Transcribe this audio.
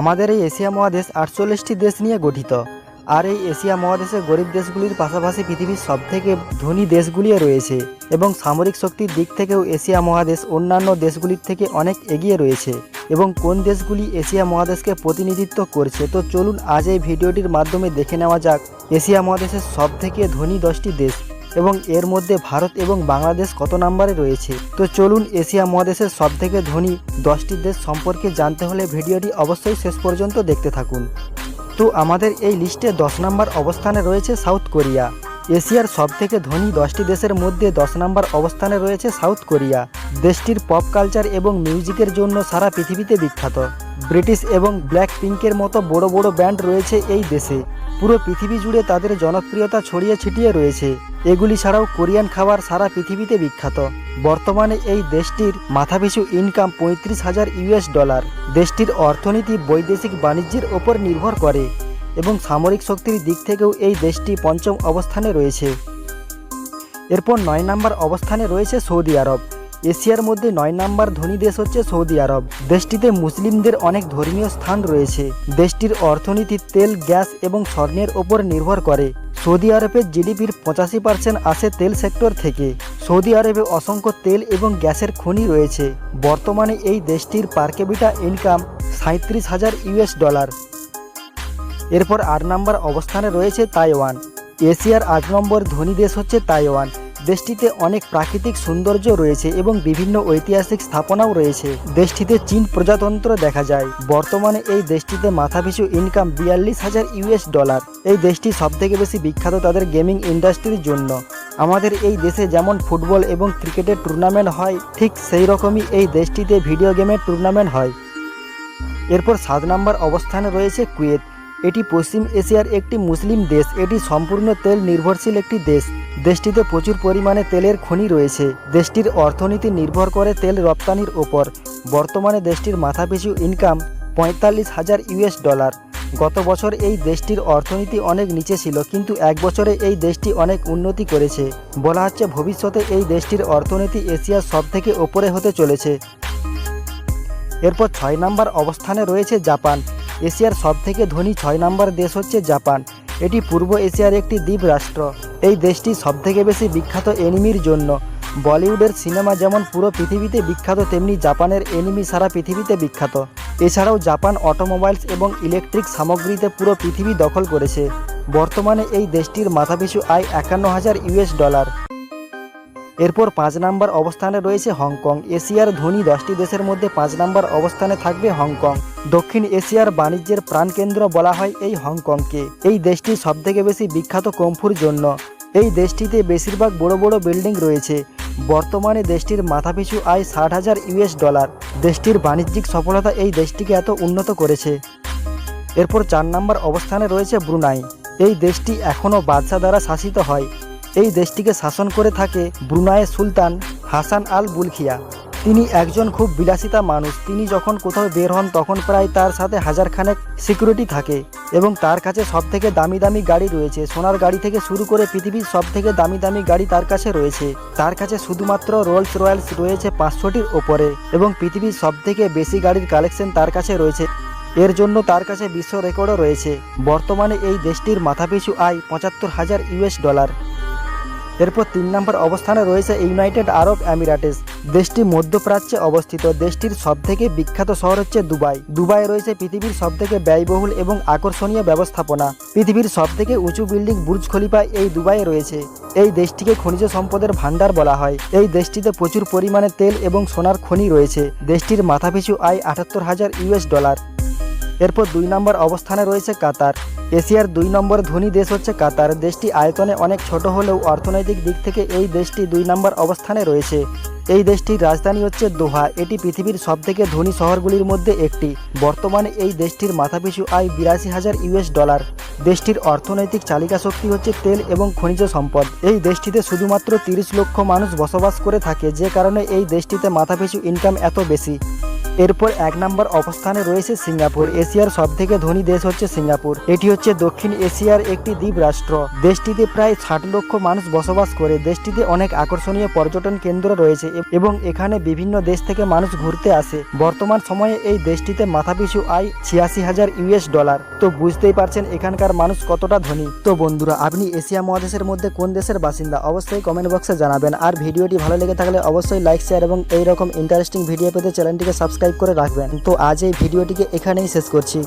আমাদের এই এশিয়া মহাদেশ আটচল্লিশটি দেশ নিয়ে গঠিত। আর এই এশিয়া মহাদেশে গরিব দেশগুলির পাশাপাশি পৃথিবীর সবথেকে ধনী দেশগুলিও রয়েছে এবং সামরিক শক্তির দিক থেকেও এশিয়া মহাদেশ অন্যান্য দেশগুলির থেকে অনেক এগিয়ে রয়েছে এবং কোন দেশগুলি এশিয়া মহাদেশকে প্রতিনিধিত্ব করছে তো চলুন আজ এই ভিডিওটির মাধ্যমে দেখে নেওয়া যাক এশিয়া মহাদেশের সবথেকে ধনী দশটি দেশ। এবং এর মধ্যে ভারত এবং বাংলাদেশ কত নম্বরে রয়েছে? তো চলুন এশিয়া মহাদেশের সবথেকে ধনী দশটি দেশ সম্পর্কে জানতে হলে ভিডিওটি অবশ্যই শেষ পর্যন্ত দেখতে থাকুন। তো আমাদের এই লিস্টে দশ নম্বর অবস্থানে রয়েছে সাউথ কোরিয়া। এশিয়ার সবথেকে ধনী দশটি দেশের মধ্যে দশ নম্বর অবস্থানে রয়েছে সাউথ কোরিয়া। দেশটির পপ কালচার এবং মিউজিকের জন্য সারা পৃথিবীতে বিখ্যাত। ব্রিটিশ এবং ব্ল্যাক পিঙ্কের মতো বড় বড় ব্যান্ড রয়েছে এই দেশে। পুরো পৃথিবী জুড়ে তাদের জনপ্রিয়তা ছড়িয়ে ছিটিয়ে রয়েছে। এগুলি ছাড়াও কোরিয়ান খাবার সারা পৃথিবীতে বিখ্যাত। বর্তমানে এই দেশটির মাথাপিছু ইনকাম পঁয়ত্রিশ হাজার ইউএস ডলার। দেশটির অর্থনীতি বৈদেশিক বাণিজ্যের ওপর নির্ভর করে এবং সামরিক শক্তির দিক থেকেও এই দেশটি পঞ্চম অবস্থানে রয়েছে। এরপর নয় নম্বর অবস্থানে রয়েছে সৌদি আরব। এশিয়ার মধ্যে নয় নম্বর ধনী দেশ হচ্ছে সৌদি আরব। দেশটিতে মুসলিমদের অনেক ধর্মীয় স্থান রয়েছে। দেশটির অর্থনীতি তেল, গ্যাস এবং স্বর্ণের ওপর নির্ভর করে। সৌদি আরবের জিডিপির পঁচাশি পার্সেন্ট আসে তেল সেক্টর থেকে। সৌদি আরবে অসংখ্য তেল এবং গ্যাসের খনি রয়েছে। বর্তমানে এই দেশটির পার্কেবিটা ইনকাম সাঁত্রিশ হাজার ইউএস ডলার। এরপর আট নম্বর অবস্থানে রয়েছে তাইওয়ান। এশিয়ার আট নম্বর ধনী দেশ হচ্ছে তাইওয়ান। দেশটিতে অনেক প্রাকৃতিক সৌন্দর্য রয়েছে এবং বিভিন্ন ঐতিহাসিক স্থাপনাও রয়েছে। দেশটিতে চীন প্রজাতন্ত্র দেখা যায়। বর্তমানে এই দেশটিতে মাথাপিছু ইনকাম বিয়াল্লিশ হাজার ইউএস ডলার এই দেশটি সবথেকে বেশি বিখ্যাত তাদের গেমিং ইন্ডাস্ট্রির জন্য। আমাদের এই দেশে যেমন ফুটবল এবং ক্রিকেটের টুর্নামেন্ট হয়, ঠিক সেই রকমই এই দেশটিতে ভিডিও গেমের টুর্নামেন্ট হয়। এরপর সাত নম্বর অবস্থানে রয়েছে কুয়েত। এটি পশ্চিম এশিয়ার একটি মুসলিম দেশ। এটি সম্পূর্ণ তেল নির্ভরশীল একটি দেশ। দেশটিতে প্রচুর পরিমাণে তেলের খনি রয়েছে। দেশটির অর্থনীতি নির্ভর করে তেল রপ্তানির ওপর। বর্তমানে দেশটির মাথাপিছু ইনকাম পঁয়তাল্লিশ হাজার ইউএস ডলার। গত বছর এই দেশটির অর্থনীতি অনেক নিচে ছিল, কিন্তু এক বছরে এই দেশটি অনেক উন্নতি করেছে। বলা হচ্ছে ভবিষ্যতে এই দেশটির অর্থনীতি এশিয়ার সবথেকে ওপরে হতে চলেছে। এরপর ছয় নম্বর অবস্থানে রয়েছে জাপান। এশিয়ার সবথেকে ধনী ছয় নম্বর দেশ হচ্ছে জাপান। এটি পূর্ব এশিয়ার একটি দ্বীপ রাষ্ট্র এই দেশটি সবথেকে বেশি বিখ্যাত এনিমির জন্য। বলিউডের সিনেমা যেমন পুরো পৃথিবীতে বিখ্যাত, তেমনি জাপানের এনিমি সারা পৃথিবীতে বিখ্যাত। এছাড়াও জাপান অটোমোবাইলস এবং ইলেকট্রিক সামগ্রীতে পুরো পৃথিবী দখল করেছে। বর্তমানে এই দেশটির মাথাপিছু আয় একান্ন হাজার ইউএস ডলার। এরপর পাঁচ নম্বর অবস্থানে রয়েছে হংকং। এশিয়ার ধনী দশটি দেশের মধ্যে পাঁচ নম্বর অবস্থানে থাকবে হংকং। দক্ষিণ এশিয়ার বাণিজ্যের প্রাণকেন্দ্র বলা হয় এই হংকংকে। এই দেশটি সবথেকে বেশি বিখ্যাত কম্ফুর জন্য। এই দেশটিতে বেশিরভাগ বড় বড় বিল্ডিং রয়েছে। বর্তমানে দেশটির মাথাপিছু আয় ষাট হাজার ইউএস ডলার। দেশটির বাণিজ্যিক সফলতা এই দেশটিকে এত উন্নত করেছে। এরপর চার নম্বর অবস্থানে রয়েছে ব্রুনাই। এই দেশটি এখনও বাদশা দ্বারা শাসিত হয়। এই দেশটিকে শাসন করে থাকে ব্রুনাইয়ের সুলতান হাসান আল বুলখিয়া। তিনি একজন খুব বিলাসিতা মানুষ। তিনি যখন কোথাও বের হন, তখন প্রায় তার সাথে হাজার খানেক সিকিউরিটি থাকে এবং তার কাছে সব থেকে দামি দামি গাড়ি রয়েছে। সোনার গাড়ি থেকে শুরু করে পৃথিবীর সব থেকে দামি দামি গাড়ি তার কাছে রয়েছে। তার কাছে শুধুমাত্র রোলস রয়্যালস রয়েছে পাঁচশোটির ওপরে এবং পৃথিবীর সব থেকে বেশি গাড়ির কালেকশন তার কাছে রয়েছে। এর জন্য তার কাছে বিশ্ব রেকর্ডও রয়েছে। বর্তমানে এই দেশটির মাথাপিছু আয় পঁচাত্তর হাজার ইউএস ডলার। এরপর তিন নম্বর অবস্থানে রয়েছে ইউনাইটেড আরব আমিরাটেস দেশটি মধ্যপ্রাচ্যে অবস্থিত। দেশটির সবথেকে বিখ্যাত শহর হচ্ছে দুবাই। দুবাই রয়েছে পৃথিবীর সবথেকে ব্যয়বহুল এবং আকর্ষণীয় ব্যবস্থাপনা। পৃথিবীর সবথেকে উঁচু বিল্ডিং বুর্জ খলিফা এই দুবাইয়ে রয়েছে। এই দেশটিকে খনিজ সম্পদের ভান্ডার বলা হয়। এই দেশটিতে প্রচুর পরিমাণে তেল এবং সোনার খনি রয়েছে। দেশটির মাথাপিছু আয় আটাত্তর হাজার ইউএস ডলার। এরপর দুই নম্বর অবস্থানে রয়েছে কাতার। এশিয়ার দুই নম্বর ধনী দেশ হচ্ছে কাতার। দেশটি আয়তনে অনেক ছোট হলেও অর্থনৈতিক দিক থেকে এই দেশটি দুই নম্বর অবস্থানে রয়েছে। এই দেশটির রাজধানী হচ্ছে দোহা। এটি পৃথিবীর সবথেকে ধনী শহরগুলির মধ্যে একটি। বর্তমানে এই দেশটির মাথাপিছু আয় বিরাশি হাজার ইউএস ডলার। দেশটির অর্থনৈতিক চালিকা শক্তি হচ্ছে তেল এবং খনিজ সম্পদ। এই দেশটিতে শুধুমাত্র তিরিশ লক্ষ মানুষ বসবাস করে থাকে, যে কারণে এই দেশটিতে মাথাপিছু ইনকাম এত বেশি। এরপর এক নম্বর অবস্থানে রয়েছে সিঙ্গাপুর। এশিয়ার সব থেকে ধনী দেশ হচ্ছে সিঙ্গাপুর। এটি হচ্ছে দক্ষিণ এশিয়ার একটি দ্বীপ রাষ্ট্র। দেশটিতে প্রায় ষাট লক্ষ মানুষ বসবাস করে। দেশটিতে অনেক আকর্ষণীয় পর্যটন কেন্দ্র রয়েছে এবং এখানে বিভিন্ন দেশ থেকে মানুষ ঘুরতে আসে। বর্তমান সময়ে এই দেশটিতে মাথাপিছু আয় ছিয়াশি হাজার ইউএস ডলার। তো বুঝতেই পারছেন এখানকার মানুষ কতটা ধনী। তো বন্ধুরা, আপনি এশিয়া মহাদেশের মধ্যে কোন দেশের বাসিন্দা? অবশ্যই কমেন্ট বক্সে জানাবেন। আর ভিডিওটি ভালো লেগে থাকলে অবশ্যই লাইক শেয়ার এবং এইরকম ইন্টারেস্টিং ভিডিও পেতে চ্যানেলটিকে সাবস্ক্রাইব করে রাখবেন। তো আজ এই ভিডিওটিকে এখানেই শেষ করছি।